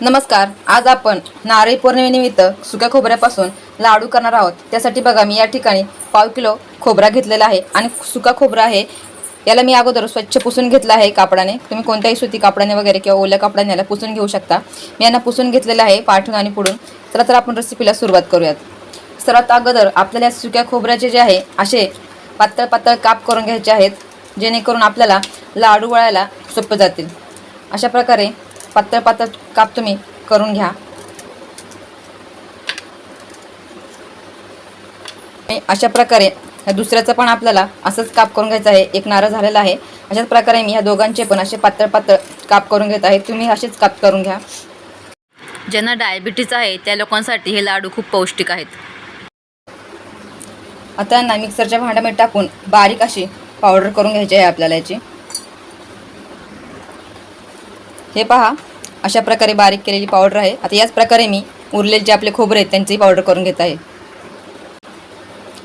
नमस्कार आज आपण नारळी पौर्णिमेनिमित्त सुक्या खोबऱ्यापासून लाडू करणार आहोत. त्यासाठी बघा मी या ठिकाणी पाव किलो खोबरा घेतलेला आहे आणि सुका खोबरा आहे. याला मी अगोदर स्वच्छ पुसून घेतला आहे कापडाने. तुम्ही कोणत्याही सुती कापडाने वगैरे किंवा ओल्या कापडाने याला पुसून घेऊ शकता. मी यांना पुसून घेतलेलं आहे पाठून आणि पुढून. चला तर आपण रेसिपीला सुरुवात करूयात. सर्वात अगोदर आपल्याला सुक्या खोबऱ्याचे जे आहे असे पातळ पातळ काप करून घ्यायचे आहेत जेणेकरून आपल्याला लाडू वळायला सोपे जातील. अशा प्रकारे पातळ पातळ काप तुम्ही करून घ्या. अशा प्रकारे ह्या दुसऱ्याचं पण आपल्याला असंच काप करून घ्यायचं आहे. एक नारळ झालेला आहे. अशाच प्रकारे मी ह्या दोघांचे पण असे पातळ पातळ काप करून घेत आहे. तुम्ही असेच काप करून घ्या. ज्यांना डायबिटीज आहे त्या लोकांसाठी हे लाडू खूप पौष्टिक आहेत. आता यांना मिक्सरच्या भांड्यामध्ये टाकून बारीक अशी पावडर करून घ्यायची आहे आपल्याला याची. हे पहा. अशा प्रकारे बारीक केलेली पावडर आहे. आता याच प्रकारे मी उरलेले जे आपले खोबरे आहेत त्यांची पावडर करून घेत आहे.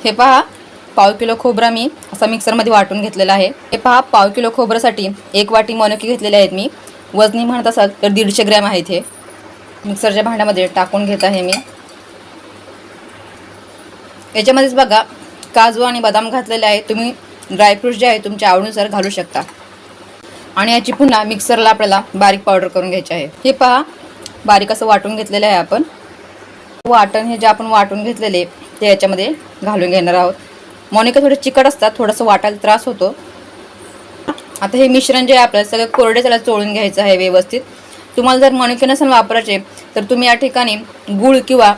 हे पहा पाव किलो खोबरा मी असा मिक्सरमध्ये वाटून घेतलेला आहे. हे पहा पाव किलो खोबऱ्यासाठी एक वाटी मनोकी घेतलेले आहेत मी. वजनी म्हणत असाल तर दीडशे ग्रॅम आहेत हे. मिक्सरच्या भांड्यामध्ये टाकून घेत आहे मी. याच्यामध्येच बघा काजू आणि बदाम घातलेले आहे तुम्ही ड्रायफ्रूट्स जे आहे तुमच्या आवडीनुसार घालू शकता. आणि याची पुन्हा मिक्सरला आपल्याला बारीक पावडर करून घ्यायची आहे. हे पहा बारीक असं वाटून घेतलेलं आहे आपण. वाटण हे जे आपण वाटून घेतलेले ते याच्यामध्ये घालून घेणार आहोत. मोनिका थोडे चिकट असतात थोडंसं वाटायला त्रास होतो. आता हे मिश्रण जे आहे आपल्याला सगळं कोरडे त्याला चोळून घ्यायचं आहे व्यवस्थित. तुम्हाला जर मनुके नसेल वापरायचे तर तुम्ही या ठिकाणी गूळ किंवा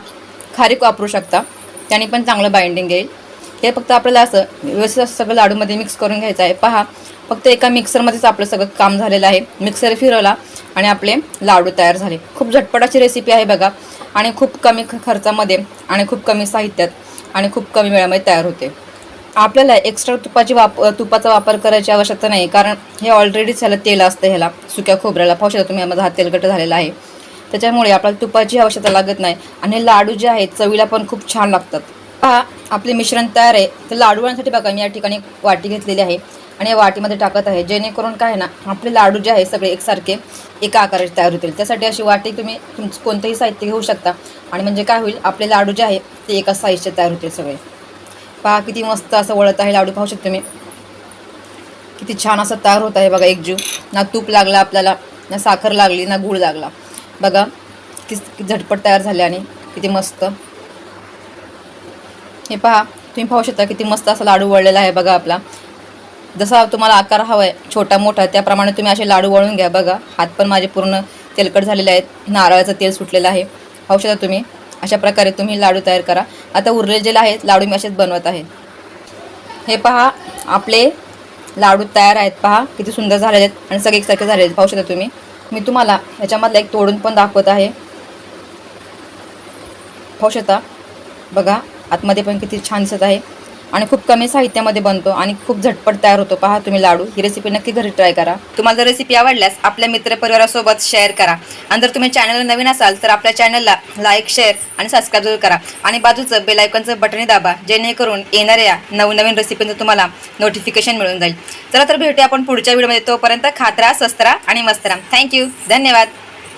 खारीक वापरू शकता. त्याने पण चांगलं बाइंडिंग येईल. हे फक्त आपल्याला असं व्यवस्थित सगळं लाडूमध्ये मिक्स करून घ्यायचं आहे. पहा फक्त एका मिक्सरमध्येच आपलं सगळं काम झालेलं आहे. मिक्सर फिरवला आणि आपले लाडू तयार झाले. खूप झटपटाची रेसिपी आहे बघा. आणि खूप कमी खर्चामध्ये आणि खूप कमी साहित्यात आणि खूप कमी वेळामध्ये तयार होते. आपल्याला एक्स्ट्रा तुपाची वाप तुपाचा वापर करायची आवश्यकता नाही. कारण हे ऑलरेडीच ह्याला तेल असतं ह्याला सुक्या खोबऱ्याला. पाहू शकता तुम्ही माझा हा तेलकट झालेला आहे. त्याच्यामुळे आपल्याला तुपाची आवश्यकता लागत नाही. आणि हे लाडू जे आहेत चवीला पण खूप छान लागतात. पहा आपले मिश्रण तयार आहे. तर लाडू बनवण्यासाठी बघा मी या ठिकाणी वाटी घेतलेली आहे आणि या वाटीमध्ये टाकत आहे. जेणेकरून काय ना आपले लाडू जे आहे सगळे एकसारखे एका आकाराचे तयार होतील. त्यासाठी अशी वाटी तुम्ही तुमचं कोणतंही साहित्य घेऊ शकता. आणि म्हणजे काय होईल आपले लाडू जे आहे ते एका साईजचे तयार होतील सगळे. पहा किती मस्त असं वळत आहे लाडू पाहू शकतो मी किती छान असं तयार होत आहे बघा एकजीव ना तूप लागला आपल्याला ना साखर लागली ना गूळ लागला. बघा किती झटपट तयार झाले आणि किती मस्त. हे पहा तुम्ही पाहू शकता किती मस्त असा लाडू वळलेला आहे बघा आपला. जसा तुम्हाला आकार हवा आहे छोटा मोठा त्याप्रमाणे तुम्ही असे लाडू वळून घ्या बघा. हात पण माझे पूर्ण तेलकट झालेले आहेत. नारळाचं तेल सुटलेलं आहे. पाहू शकता तुम्ही अशा प्रकारे तुम्ही लाडू तयार करा. आता उरलेले जे आहेत लाडू मी असेच बनवत आहे. हे पहा आपले लाडू तयार आहेत पहा. किती सुंदर झालेले आहेत आणि सगळे एकसारखे झालेले आहेत. पाहू शकता तुम्ही. मी तुम्हाला ह्याच्यामधला एक तोडून पण दाखवत आहे. पाहू शकता. बघा आतमध्ये पण किती छान दिसत आहे. आणि खूप कमी साहित्यामध्ये बनतो आणि खूप झटपट तयार होतो. पहा तुम्ही लाडू. ही रेसिपी नक्की घरी ट्राय करा. तुम्हाला जर रेसिपी आवडल्यास आपल्या मित्रपरिवारासोबत शेअर करा. आणि जर तुम्ही चॅनलला नवीन असाल तर आपल्या चॅनलला लाईक शेअर आणि सबस्क्राईब जरूर करा. आणि बाजूचं बेलायकनचं बटणे दाबा जेणेकरून येणाऱ्या नवनवीन रेसिपींचं तुम्हाला नोटिफिकेशन मिळून जाईल. चला तर भेटूया आपण पुढच्या व्हिडिओमध्ये तोपर्यंत खात्रा सस्त्रा आणि मस्तरा थँक्यू धन्यवाद.